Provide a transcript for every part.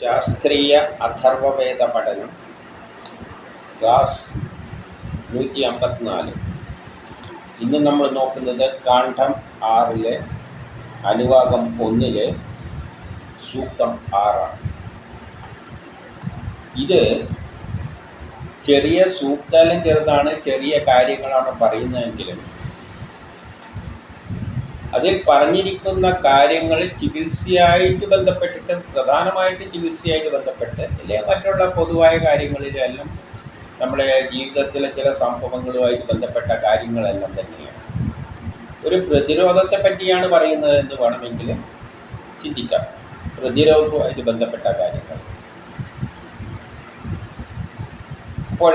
ശാസ്ത്രീയ അഥർവവേദ പഠനം ക്ലാസ് നൂറ്റി അമ്പത്തിനാല് ഇന്ന് നമ്മൾ നോക്കുന്നത് കാണ്ഡം ആറിലെ അനുവാകം ഒന്നിലെ സൂക്തം ആറാണ്. ഇത് ചെറിയ സൂക്താലും ചെറുതാണ് ചെറിയ കാര്യങ്ങളാണ് പറയുന്നതെങ്കിലും അതിൽ പറഞ്ഞിരിക്കുന്ന കാര്യങ്ങൾ ചികിത്സയായിട്ട് ബന്ധപ്പെട്ടിട്ട് പ്രധാനമായിട്ട് ചികിത്സയായിട്ട് ബന്ധപ്പെട്ട് അല്ലെ മറ്റുള്ള പൊതുവായ കാര്യങ്ങളിലെല്ലാം നമ്മുടെ ജീവിതത്തിലെ ചില സംഭവങ്ങളുമായിട്ട് ബന്ധപ്പെട്ട കാര്യങ്ങളെല്ലാം തന്നെയാണ്. ഒരു പ്രതിരോധത്തെ പറ്റിയാണ് പറയുന്നത് എന്ന് വേണമെങ്കിൽ ചിന്തിക്കാം. പ്രതിരോധവുമായിട്ട് ബന്ധപ്പെട്ട കാര്യങ്ങൾ. അപ്പോൾ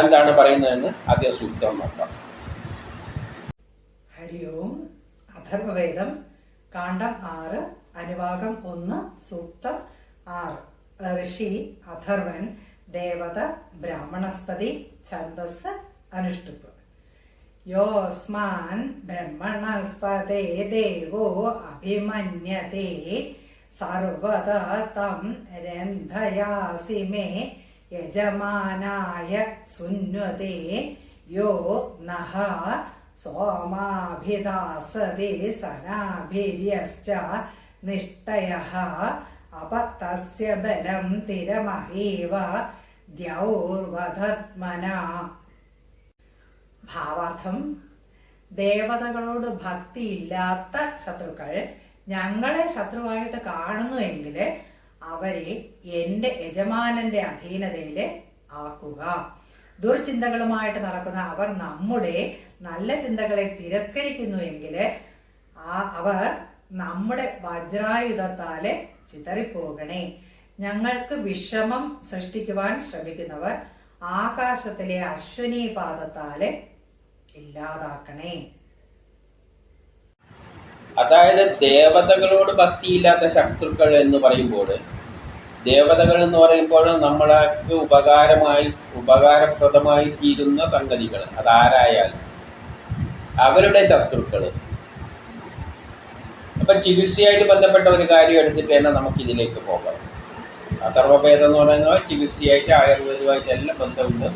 എന്താണ് പറയുന്നതെന്ന് ആദ്യ സൂത്രം നോക്കാം. ഹരി ഓം അഥർവവേദം കാണ്ഡം ആറ് അനുവാകം ഒന്ന് സൂക്തം ആറ്. ഋഷി അഥർവൻ ദേവത ബ്രാഹ്മണസ്പതി ഛന്ദസ് അനുഷ്ടുപ്പ്. യോസ്മാൻ ബ്രഹ്മണസ്പതേ ദേവോ അഭിമന്യതേ സർവത തം രന്ധയാസി മേ യജമാനായ സുന്വതേ യോ നഹ സോമാഭിദാസതി സനാഭിര്യശ്ച നിഷ്ടയഃ അപ തസ്യ ബലം തിരമഹേവ ദ്യൗർവധത്മന. ഭാവാർത്ഥം ദേവതകളോട് ഭക്തിയില്ലാത്ത ശത്രുക്കൾ ഞങ്ങളെ ശത്രുവായിട്ട് കാണുന്നുവെങ്കിൽ അവരെ എന്റെ യജമാനന്റെ അധീനതയിൽ ആക്കുക. ദുർചിന്തകളുമായിട്ട് നടക്കുന്ന അവർ നമ്മുടെ നല്ല ചിന്തകളെ തിരസ്കരിക്കുന്നു എങ്കിൽ ആ അവർ നമ്മുടെ വജ്രായുധത്താൽ ചിതറിപ്പോകണേ. ഞങ്ങൾക്ക് വിഷമം സൃഷ്ടിക്കുവാൻ ശ്രമിക്കുന്നവർ ആകാശത്തിലെ അശ്വനി പാദത്താൽ ഇല്ലാതാക്കണേ. അതായത് ദേവതകളോട് ഭക്തിയില്ലാത്ത ശത്രുക്കൾ എന്ന് പറയുമ്പോൾ ദേവതകൾ എന്ന് പറയുമ്പോൾ നമ്മൾക്ക് ഉപകാരമായി ഉപകാരപ്രദമായി തീരുന്ന സംഗതികൾ. അതാരായാലും. അവരുടെ ശത്രുക്കൾ അപ്പം ചികിത്സയായിട്ട് ബന്ധപ്പെട്ട ഒരു കാര്യം എടുത്തിട്ട് തന്നെ നമുക്കിതിലേക്ക് പോകാം. അഥർവഭേദം എന്ന് പറയുന്നത് ചികിത്സയായിട്ട് ആയുർവേദമായിട്ട് എല്ലാം ബന്ധമുണ്ട്.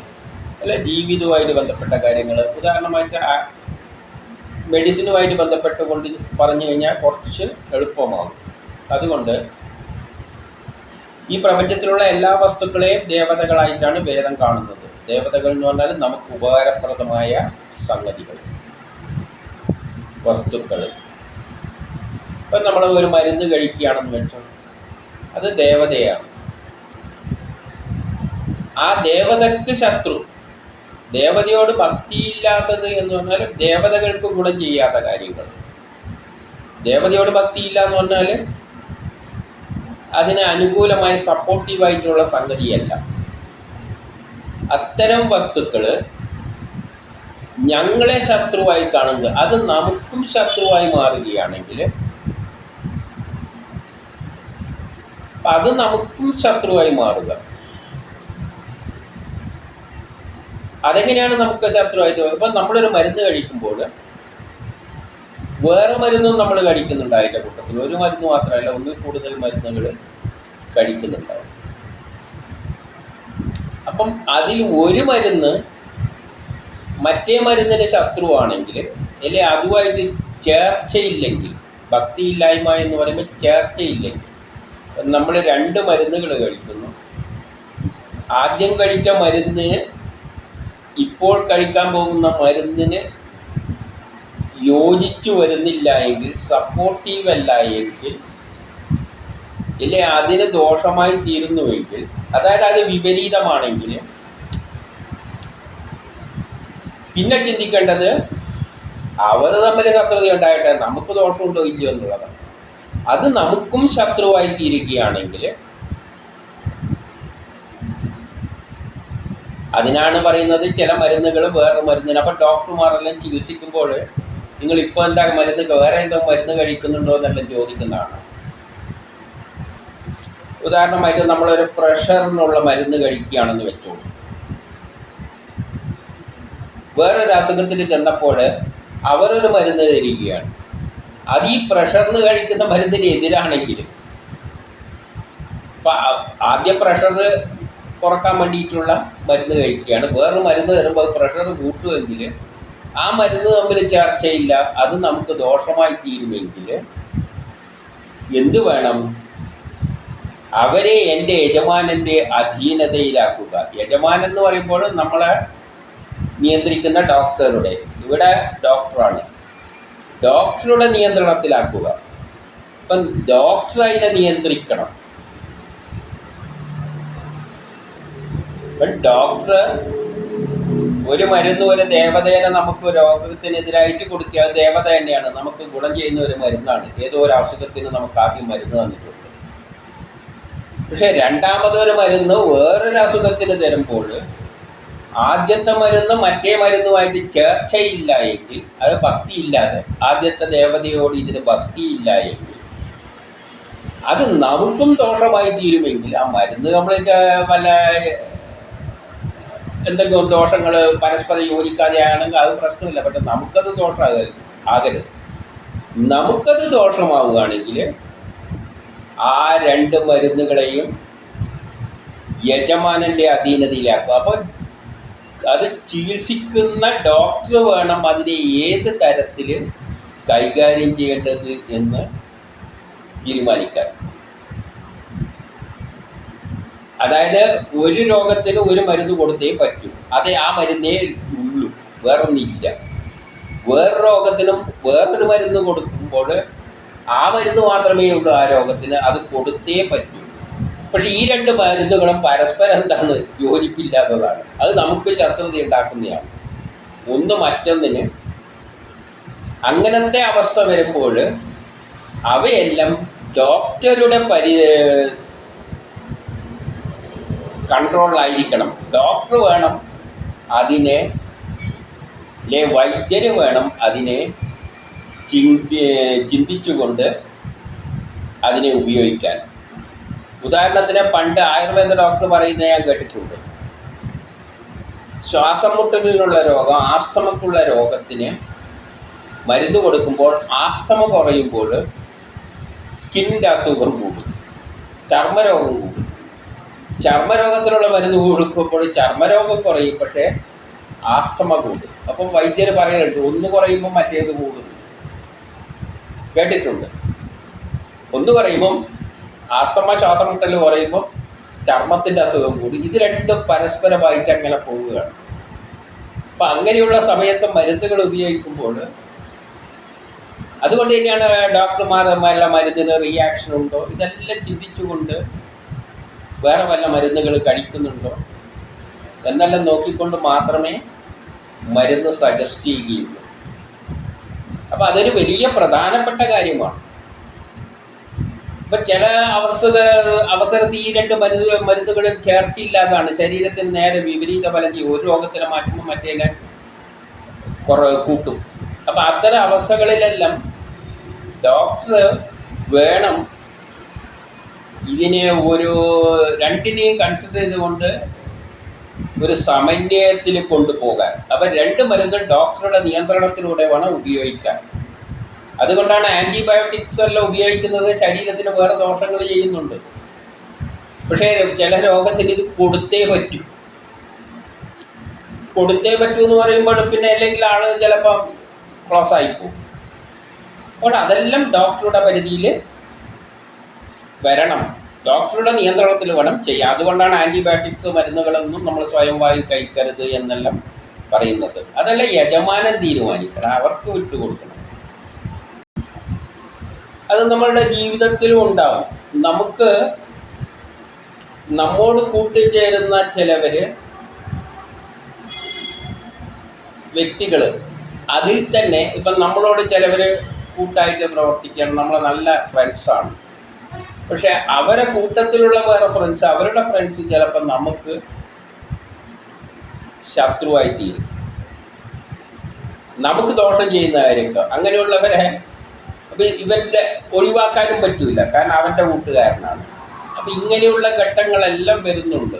അല്ല ജീവിതവുമായിട്ട് ബന്ധപ്പെട്ട കാര്യങ്ങൾ ഉദാഹരണമായിട്ട് മെഡിസിനുമായിട്ട് ബന്ധപ്പെട്ടുകൊണ്ട് പറഞ്ഞു കഴിഞ്ഞാൽ കുറച്ച് എളുപ്പമാകും. അതുകൊണ്ട് ഈ പ്രപഞ്ചത്തിലുള്ള എല്ലാ വസ്തുക്കളെയും ദേവതകളായിട്ടാണ് വേദം കാണുന്നത്. ദേവതകൾ എന്ന് പറഞ്ഞാൽ നമുക്ക് ഉപകാരപ്രദമായ സംഗതികൾ. വസ്തുക്കൾ. ഇപ്പം നമ്മൾ ഒരു മരുന്ന് കഴിക്കുകയാണെന്ന് വെച്ചോ അത് ദേവതയാണ്. ആ ദേവതക്ക് ശത്രു. ദേവതയോട് ഭക്തിയില്ലാത്തത് എന്ന് പറഞ്ഞാൽ ദേവതകൾക്ക് ഗുണം ചെയ്യാത്ത കാര്യങ്ങൾ. ദേവതയോട് ഭക്തിയില്ല എന്ന് പറഞ്ഞാൽ അതിന് അനുകൂലമായി സപ്പോർട്ടീവായിട്ടുള്ള സംഗതിയല്ല. അത്തരം വസ്തുക്കൾ ഞങ്ങളെ ശത്രുവായി കാണുന്നത് അത് നമുക്കും ശത്രുവായി മാറുകയാണെങ്കിൽ അത് നമുക്കും ശത്രുവായി മാറുക. അതെങ്ങനെയാണ് നമുക്ക് ശത്രുവായി ശത്രുവായിട്ട് ഇപ്പം നമ്മളൊരു മരുന്ന് കഴിക്കുമ്പോൾ വേറെ മരുന്നും നമ്മൾ കഴിക്കുന്നുണ്ട് അതിന്റെ കൂട്ടത്തിൽ. ഒരു മരുന്ന് മാത്രമല്ല ഒന്നിൽ കൂടുതൽ മരുന്നുകൾ കഴിക്കുന്നുണ്ടാവും. അപ്പം അതിൽ ഒരു മരുന്ന് മറ്റേ മരുന്നിന് ശത്രുവാണെങ്കിൽ അല്ലെ അതുമായിട്ട് ചേർച്ചയില്ലെങ്കിൽ ഭക്തിയില്ലായ്മ എന്ന് പറയുമ്പോൾ ചേർച്ചയില്ലെങ്കിൽ നമ്മൾ രണ്ട് മരുന്നുകൾ കഴിക്കുന്നു. ആദ്യം കഴിച്ച മരുന്നിന് ഇപ്പോൾ കഴിക്കാൻ പോകുന്ന മരുന്നിന് യോജിച്ചു വരുന്നില്ല എങ്കിൽ സപ്പോർട്ടീവ് അല്ല എങ്കിൽ ഇല്ലേ അതിന് ദോഷമായി തീരുന്നുവെങ്കിൽ അതായത് അത് വിപരീതമാണെങ്കിൽ പിന്നെ ചിന്തിക്കേണ്ടത് അവർ തമ്മിൽ ശത്രുത ഉണ്ടായിട്ട് നമുക്ക് ദോഷമുണ്ടോ ഇല്ലയോ എന്നുള്ളതാണ്. അത് നമുക്കും ശത്രുവായി തീരുകയാണെങ്കിൽ അതിനാണ് പറയുന്നത് ചില മരുന്നുകൾ വേറെ മരുന്നിന്. അപ്പോൾ ഡോക്ടർമാരെല്ലാം ചികിത്സിക്കുമ്പോൾ നിങ്ങൾ ഇപ്പോൾ എന്താ മരുന്ന് വേറെ എന്തോ മരുന്ന് കഴിക്കുന്നുണ്ടോ എന്നെല്ലാം ചോദിക്കുന്നതാണ്. ഉദാഹരണമായിട്ട് നമ്മളൊരു പ്രഷറിനുള്ള മരുന്ന് കഴിക്കുകയാണെന്ന് വെച്ചോളൂ. വേറൊരു അസുഖത്തിന് ചെന്നപ്പോൾ അവരൊരു മരുന്ന് തരികയാണ്. അത് ഈ പ്രഷറിന് കഴിക്കുന്ന മരുന്നിന് എതിരാണെങ്കിലും. ആദ്യം പ്രഷർ കുറയ്ക്കാൻ വേണ്ടിയിട്ടുള്ള മരുന്ന് കഴിക്കുകയാണ്. വേറൊരു മരുന്ന് തരുമ്പോൾ പ്രഷർ കൂട്ടുമെങ്കിൽ ആ മരുന്ന് തമ്മിൽ ചർച്ചയില്ല. അത് നമുക്ക് ദോഷമായി തീരുമെങ്കിൽ എന്ത് വേണം? അവരെ എന്റെ യജമാനന്റെ അധീനതയിലാക്കുക. യജമാനൻ എന്ന് പറയുമ്പോൾ നമ്മളെ നിയന്ത്രിക്കുന്ന ഡോക്ടറുടെ ഇവിടെ ഡോക്ടറാണ്. ഡോക്ടറുടെ നിയന്ത്രണത്തിലാക്കുക. അപ്പം ഡോക്ടർ നിയന്ത്രിക്കണം. ഇപ്പം ഡോക്ടർ ഒരു മരുന്ന് ഒരു ദേവതേനെ നമുക്ക് രോഗത്തിനെതിരായിട്ട് കൊടുക്കുക. ദേവത തന്നെയാണ്. നമുക്ക് ഗുണം ചെയ്യുന്ന ഒരു മരുന്നാണ്. ഏതോ ഒരു അസുഖത്തിന് നമുക്ക് ആദ്യം മരുന്ന് തന്നിട്ടുണ്ട്. പക്ഷേ രണ്ടാമതൊരു മരുന്ന് വേറൊരു അസുഖത്തിന് തരുമ്പോൾ ആദ്യത്തെ മരുന്ന് മറ്റേ മരുന്നുമായിട്ട് ചേർച്ചയില്ല എങ്കിൽ അത് ഭക്തിയില്ലാതെ ആദ്യത്തെ ദേവതയോട് ഇതിന് ഭക്തിയില്ല എങ്കിൽ അത് നമുക്കും ദോഷമായി തീരുമെങ്കിൽ ആ മരുന്ന് നമ്മൾ വല്ല എന്തെങ്കിലും ദോഷങ്ങൾ പരസ്പരം യോജിക്കാതെ ആണെങ്കിൽ അത് പ്രശ്നമില്ല. പക്ഷെ നമുക്കത് ദോഷമാകരുത്. ആകരുത്. നമുക്കത് ദോഷമാവുകയാണെങ്കിൽ ആ രണ്ട് മരുന്നുകളെയും യജമാനന്റെ അധീനതയിലാക്കുക. അപ്പോൾ അത് ചികിത്സിക്കുന്ന ഡോക്ടർ വേണം അതിനെ ഏത് തരത്തിൽ കൈകാര്യം ചെയ്യേണ്ടത് എന്ന് തീരുമാനിക്കാൻ. അതായത് ഒരു രോഗത്തിന് ഒരു മരുന്ന് കൊടുത്തേ പറ്റൂ. അതേ ആ മരുന്നേ ഉള്ളൂ. വേറൊന്നില്ല വേറെ രോഗത്തിനും വേറൊരു മരുന്ന് കൊടുക്കുമ്പോൾ ആ മരുന്ന് മാത്രമേ ഉള്ളൂ ആ രോഗത്തിന്. അത് കൊടുത്തേ പറ്റൂ. പക്ഷെ ഈ രണ്ട് മരുന്നുകളും പരസ്പരം എന്താണ് യോജിപ്പില്ലാത്തതാണ്. അത് നമുക്ക് ശത്രുത ഉണ്ടാക്കുന്നതാണ്. ഒന്ന് മറ്റൊന്നിന് അങ്ങനത്തെ അവസ്ഥ വരുമ്പോൾ അവയെല്ലാം ഡോക്ടറുടെ പരി കൺട്രോളിലായിരിക്കണം. ഡോക്ടർ വേണം അതിനെ അല്ലെ വൈദ്യര് വേണം അതിനെ ചിന്തി ചിന്തിച്ചുകൊണ്ട് അതിനെ ഉപയോഗിക്കാൻ. ഉദാഹരണത്തിന് പണ്ട് ആയുർവേദ ഡോക്ടർ പറയുന്നത് ഞാൻ കേട്ടിട്ടുണ്ട്. ശ്വാസം മുട്ടലിനുള്ള രോഗം ആസ്തമക്കുള്ള രോഗത്തിന് മരുന്ന് കൊടുക്കുമ്പോൾ ആസ്തമ കുറയുമ്പോൾ സ്കിന്നിന്റെ അസുഖം കൂടും. ചർമ്മരോഗം കൂടും. ചർമ്മരോഗത്തിനുള്ള മരുന്ന് കൊടുക്കുമ്പോൾ ചർമ്മരോഗം കുറയും പക്ഷേ ആസ്തമ കൂടും. അപ്പം വൈദ്യർ പറയുന്നുണ്ട് ഒന്ന് കുറയുമ്പോൾ മറ്റേത് കൂടും. കേട്ടിട്ടുണ്ട്. ഒന്ന് കുറയുമ്പം ആസ്തമ ശ്വാസം മുട്ടൽ കുറയുമ്പം ചർമ്മത്തിന്റെ അസുഖം കൂടും. ഇത് രണ്ടും പരസ്പരമായിട്ട് അങ്ങനെ പോവുകയാണ്. അപ്പം അങ്ങനെയുള്ള സമയത്ത് മരുന്നുകൾ ഉപയോഗിക്കുമ്പോൾ അതുകൊണ്ട് തന്നെയാണ് ഡോക്ടർമാർ എല്ലാം മരുന്നിന് റിയാക്ഷൻ ഉണ്ടോ? ഇതെല്ലാം ചിന്തിച്ചുകൊണ്ട് വേറെ വല്ല മരുന്നുകൾ കഴിക്കുന്നുണ്ടോ? എന്നെല്ലാം നോക്കിക്കൊണ്ട് മാത്രമേ മരുന്ന് സജസ്റ്റ് ചെയ്യുകയുള്ളൂ. അപ്പം അതൊരു വലിയ പ്രധാനപ്പെട്ട കാര്യമാണ്. ഇപ്പം ചില അവസര അവസരത്തിൽ ഈ രണ്ട് മരുന്ന് മരുന്നുകളും ചേർച്ചയില്ലാതാണ്. ശരീരത്തിന് നേരെ വിപരീത ഫലം ചെയ്യും ഒരു രോഗത്തിനെ മാറ്റുമ്പോൾ മറ്റേനെ കുറേ കൂട്ടും. അപ്പം അത്തരം അവസ്ഥകളിലെല്ലാം ഡോക്ടർ വേണം ഇതിനെ ഒരു രണ്ടിനെയും കൺസിഡർ ചെയ്തുകൊണ്ട് ഒരു സമന്വയത്തിൽ കൊണ്ടുപോകാൻ. അപ്പം രണ്ട് മരുന്നും ഡോക്ടറുടെ നിയന്ത്രണത്തിലൂടെ വേണം ഉപയോഗിക്കാൻ. അതുകൊണ്ടാണ് ആന്റിബയോട്ടിക്സ് എല്ലാം ഉപയോഗിക്കുന്നത് ശരീരത്തിന് വേറെ ദോഷങ്ങൾ ചെയ്യുന്നുണ്ട്. പക്ഷേ ചില രോഗത്തിന് ഇത് കൊടുത്തേ പറ്റൂ. കൊടുത്തേ പറ്റൂ എന്ന് പറയുമ്പോൾ പിന്നെ അല്ലെങ്കിൽ ആൾ ചിലപ്പം ക്ലോസ് ആയിപ്പോകും അപ്പോൾ അതെല്ലാം ഡോക്ടറുടെ പരിധിയിൽ വരണം. ഡോക്ടറുടെ നിയന്ത്രണത്തിൽ വേണം ചെയ്യാം അതുകൊണ്ടാണ് ആന്റിബയോട്ടിക്സ് മരുന്നുകളൊന്നും നമ്മൾ സ്വയം വായി കഴിക്കരുത് എന്നെല്ലാം പറയുന്നത്. അതല്ല യജമാനൻ തീരുമാനിക്കണം. അവർക്ക് വിട്ടുകൊടുക്കണം. അത് നമ്മളുടെ ജീവിതത്തിലും ഉണ്ടാവും. നമുക്ക് നമ്മോട് കൂട്ടിച്ചേരുന്ന ചിലവർ വ്യക്തികൾ അതിൽ തന്നെ ഇപ്പം നമ്മളോട് ചിലവർ കൂട്ടായിട്ട് പ്രവർത്തിക്കണം. നമ്മൾ നല്ല ഫ്രണ്ട്സാണ് പക്ഷെ അവരെ കൂട്ടത്തിലുള്ള വേറെ ഫ്രണ്ട്സ് അവരുടെ ഫ്രണ്ട്സ് ചിലപ്പോൾ നമുക്ക് ശത്രുവായി തീരും. നമുക്ക് ദോഷം ചെയ്യുന്നവരൊക്കെ അങ്ങനെയുള്ളവരെ അപ്പം ഇവന്റെ ഒഴിവാക്കാനും പറ്റില്ല കാരണം അവന്റെ കൂട്ടുകാരനാണ്. അപ്പം ഇങ്ങനെയുള്ള ഘട്ടങ്ങളെല്ലാം വരുന്നുണ്ട്.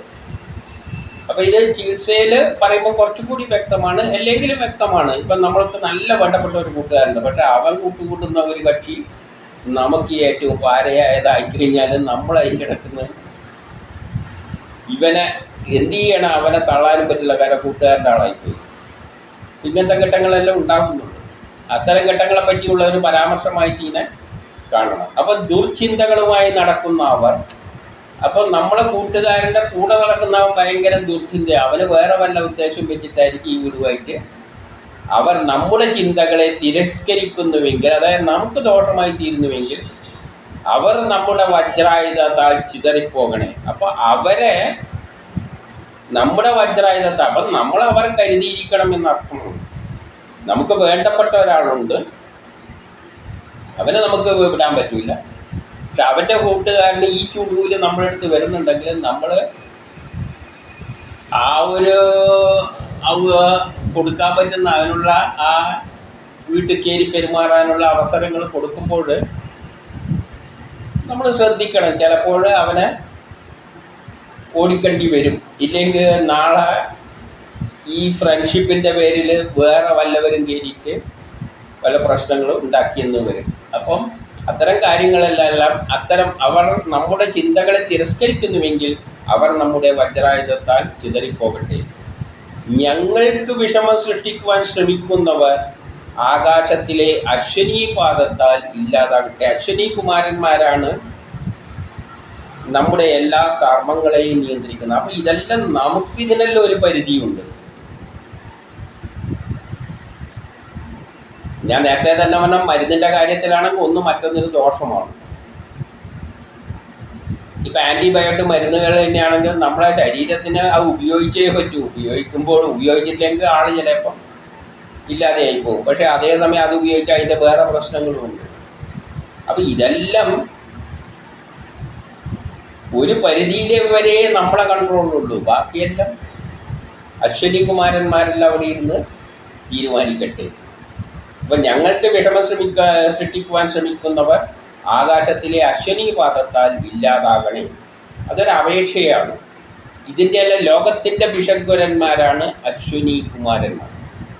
അപ്പോൾ ഇത് ചികിത്സയിൽ പറയുമ്പോൾ കുറച്ചുകൂടി വ്യക്തമാണ്. അല്ലെങ്കിലും വ്യക്തമാണ്. ഇപ്പം നമ്മൾക്ക് നല്ല വേണ്ടപ്പെട്ട ഒരു കൂട്ടുകാരുണ്ട്. പക്ഷേ അവൻ കൂട്ടുകൂട്ടുന്ന ഒരു കക്ഷി നമുക്ക് ഏറ്റവും പാരയായതായി കഴിഞ്ഞാൽ നമ്മളായി കിടക്കുന്നത്. ഇവനെ എന്ത് ചെയ്യണം? അവനെ തള്ളാനും പറ്റില്ല. കാരണം കൂട്ടുകാരന്റെ ആളായിപ്പോയി. ഇങ്ങനത്തെ ഘട്ടങ്ങളെല്ലാം ഉണ്ടാകുന്നുണ്ട് അത്തരം ഘട്ടങ്ങളെ പറ്റിയുള്ള ഒരു പരാമർശമായിട്ട് ഇതിനെ കാണണം. അപ്പം ദുർചിന്തകളുമായി നടക്കുന്ന അവർ അപ്പം നമ്മളെ കൂട്ടുകാരന്റെ കൂടെ നടക്കുന്നവൻ ഭയങ്കര ദുർചിന്ത അവന് വേറെ വല്ല ഉദ്ദേശം വെച്ചിട്ടായിരിക്കും ഈ വീടുമായിട്ട് അവർ നമ്മുടെ ചിന്തകളെ തിരസ്കരിക്കുന്നുവെങ്കിൽ അതായത് നമുക്ക് ദോഷമായി തീരുന്നുവെങ്കിൽ അവർ നമ്മുടെ വജ്രായുധത്താൽ ചിതറിപ്പോകണേ. അപ്പോൾ അവരെ നമ്മുടെ വജ്രായുധത്തെ അപ്പം നമ്മൾ അവർ കരുതിയിരിക്കണം അർത്ഥമുണ്ട് നമുക്ക് വേണ്ടപ്പെട്ട ഒരാളുണ്ട്. അവനെ നമുക്ക് വിടാൻ പറ്റില്ല പക്ഷെ അവന്റെ കൂട്ടുകാരന് ഈ ചുടുവിൽ നമ്മളെടുത്ത് വരുന്നുണ്ടെങ്കിൽ നമ്മൾ ആ ഒരു അവ കൊടുക്കാൻ പറ്റുന്ന അതിനുള്ള ആ വീട്ടിൽ കയറി പെരുമാറാനുള്ള അവസരങ്ങൾ കൊടുക്കുമ്പോൾ നമ്മൾ ശ്രദ്ധിക്കണം. ചിലപ്പോൾ അവനെ ഓടിക്കേണ്ടി വരും. ഇല്ലെങ്കിൽ നാളെ ഈ ഫ്രണ്ട്ഷിപ്പിന്റെ പേരിൽ വേറെ വല്ലവരും കയറിയിട്ട് പല പ്രശ്നങ്ങളും ഉണ്ടാക്കിയെന്ന് വരും. അപ്പം അത്തരം കാര്യങ്ങളെല്ലാം അത്തരം അവർ നമ്മുടെ ചിന്തകളെ തിരസ്കരിക്കുന്നുവെങ്കിൽ അവർ നമ്മുടെ വജ്രായുധത്താൽ ചിതറിപ്പോകട്ടെ. ഞങ്ങൾക്ക് വിഷമം സൃഷ്ടിക്കുവാൻ ശ്രമിക്കുന്നവർ ആകാശത്തിലെ അശ്വനി പാദത്താൽ ഇല്ലാതാകട്ടെ. അശ്വനി കുമാരന്മാരാണ് നമ്മുടെ എല്ലാ കർമ്മങ്ങളെയും നിയന്ത്രിക്കുന്നത്. അപ്പം ഇതെല്ലാം നമുക്കിതിനെല്ലാം ഒരു പരിധിയുണ്ട്. ഞാൻ നേരത്തെ തന്നെ പറഞ്ഞ മരുന്നിന്റെ കാര്യത്തിലാണെങ്കിൽ ഒന്ന് മറ്റൊന്നിന് ദോഷമാണ്. ഇപ്പം ആന്റിബയോട്ടിക് മരുന്നുകൾ തന്നെയാണെങ്കിൽ നമ്മളെ ശരീരത്തിന് അത് ഉപയോഗിച്ചേ പറ്റൂ. ഉപയോഗിക്കുമ്പോൾ ഉപയോഗിച്ചില്ലെങ്കിൽ ആൾ ചിലപ്പം ഇല്ലാതെയായി പോകും പക്ഷേ അതേസമയം അത് ഉപയോഗിച്ച് അതിന്റെ വേറെ പ്രശ്നങ്ങളുമുണ്ട്. അപ്പം ഇതെല്ലാം ഒരു പരിധിയിലെ വരെ നമ്മളെ കൺട്രോളിലുള്ളൂ ബാക്കിയെല്ലാം അശ്വനി കുമാരന്മാരെല്ലാം അവിടെ ഇരുന്ന് തീരുമാനിക്കട്ടെ. അപ്പം ഞങ്ങൾക്ക് വിഷമം ശ്രമിക്കാൻ സൃഷ്ടിക്കുവാൻ ശ്രമിക്കുന്നവർ ആകാശത്തിലെ അശ്വനി പാദത്താൽ ഇല്ലാതാകണേ. അതൊരു അപേക്ഷയാണ്. ഇതിന്റെ എല്ലാം ലോകത്തിന്റെ ഭിഷഗ്വരന്മാരാണ് അശ്വനി കുമാരന്മാർ.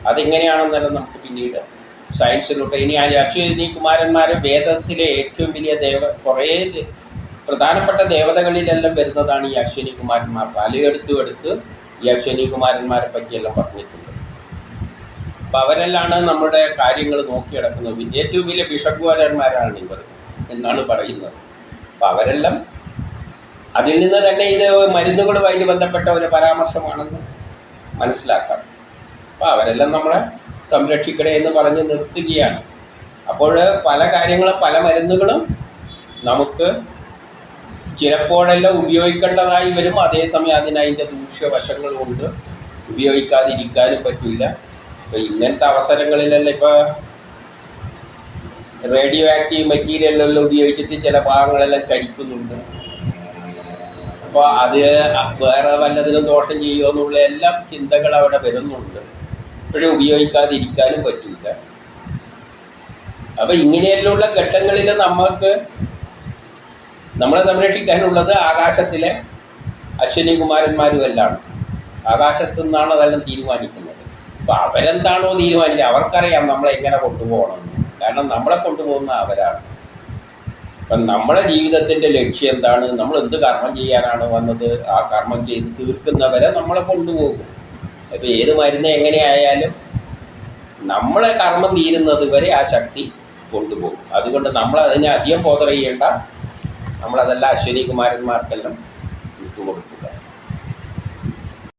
അതെങ്ങനെയാണെന്നെല്ലാം നമുക്ക് പിന്നീട് സയൻസിലോട്ട് ഇനി ആ അശ്വനി കുമാരന്മാർ വേദത്തിലെ ഏറ്റവും വലിയ ദേവ കുറേ പ്രധാനപ്പെട്ട ദേവതകളിലെല്ലാം വരുന്നതാണ് ഈ അശ്വനി കുമാരന്മാർ. പലയിടത്തും എടുത്ത് ഈ അശ്വനി കുമാരന്മാരെ പറ്റിയെല്ലാം പറഞ്ഞിട്ടുണ്ട്. അപ്പം അവരെല്ലാണ് നമ്മുടെ കാര്യങ്ങൾ നോക്കിയെടുക്കുന്നത് പിന്നെ ഏറ്റവും വലിയ ഭിഷഗ്വരന്മാരാണ് ഇവർ. എന്നാണ് പറയുന്നത്. അപ്പം അവരെല്ലാം അതിൽ നിന്ന് തന്നെ ഇത് മരുന്നുകളുമായി ബന്ധപ്പെട്ട ഒരു പരാമർശമാണെന്ന് മനസ്സിലാക്കാം. അപ്പോൾ അവരെല്ലാം നമ്മളെ സംരക്ഷിക്കണേ എന്ന് പറഞ്ഞ് നിർത്തുകയാണ്. അപ്പോൾ പല കാര്യങ്ങളും പല മരുന്നുകളും നമുക്ക് ചിലപ്പോഴെല്ലാം ഉപയോഗിക്കേണ്ടതായി വരും. അതേസമയം അതിന് അതിന്റെ ദൂഷ്യവശങ്ങളുമുണ്ട് ഉപയോഗിക്കാതിരിക്കാനും പറ്റില്ല. അപ്പോൾ ഇങ്ങനത്തെ അവസരങ്ങളിലെല്ലാം ഇപ്പോൾ റേഡിയോ ആക്റ്റീവ് മെറ്റീരിയലെല്ലാം ഉപയോഗിച്ചിട്ട് ചില ഭാഗങ്ങളെല്ലാം കരിക്കുന്നുണ്ട് അപ്പോൾ അത് വേറെ വല്ലതിനും ദോഷം ചെയ്യുമോ എന്നുള്ള എല്ലാം ചിന്തകൾ അവിടെ വരുന്നുണ്ട്. പക്ഷെ ഉപയോഗിക്കാതിരിക്കാനും പറ്റില്ല അപ്പോൾ ഇങ്ങനെയുള്ള ഘട്ടങ്ങളിൽ നമുക്ക് നമ്മളെ സംരക്ഷിക്കാനുള്ളത് ആകാശത്തിലെ അശ്വിനി കുമാരന്മാരും എല്ലാം ആകാശത്തു നിന്നാണ് അതെല്ലാം തീരുമാനിക്കുന്നത്. അപ്പോൾ അവരെന്താണോ തീരുമാനിച്ചത്? അവർക്കറിയാം നമ്മളെങ്ങനെ കൊണ്ടുപോകണം. കാരണം നമ്മളെ കൊണ്ടുപോകുന്ന അവരാണ്. അപ്പം നമ്മളെ ജീവിതത്തിന്റെ ലക്ഷ്യം എന്താണ്? നമ്മൾ എന്ത് കർമ്മം ചെയ്യാനാണ് വന്നത്? ആ കർമ്മം ചെയ്ത് തീർക്കുന്നവരെ നമ്മളെ കൊണ്ടുപോകും. അപ്പോൾ ഏത് മരുന്ന് എങ്ങനെയായാലും നമ്മളെ കർമ്മം തീരുന്നത് വരെ ആ ശക്തി കൊണ്ടുപോകും. അതുകൊണ്ട് നമ്മൾ അതിനെ അധികം ബോധർ നമ്മളതെല്ലാം അശ്വനി കുമാരന്മാർക്കെല്ലാം വിട്ടുകൊടുക്കുക.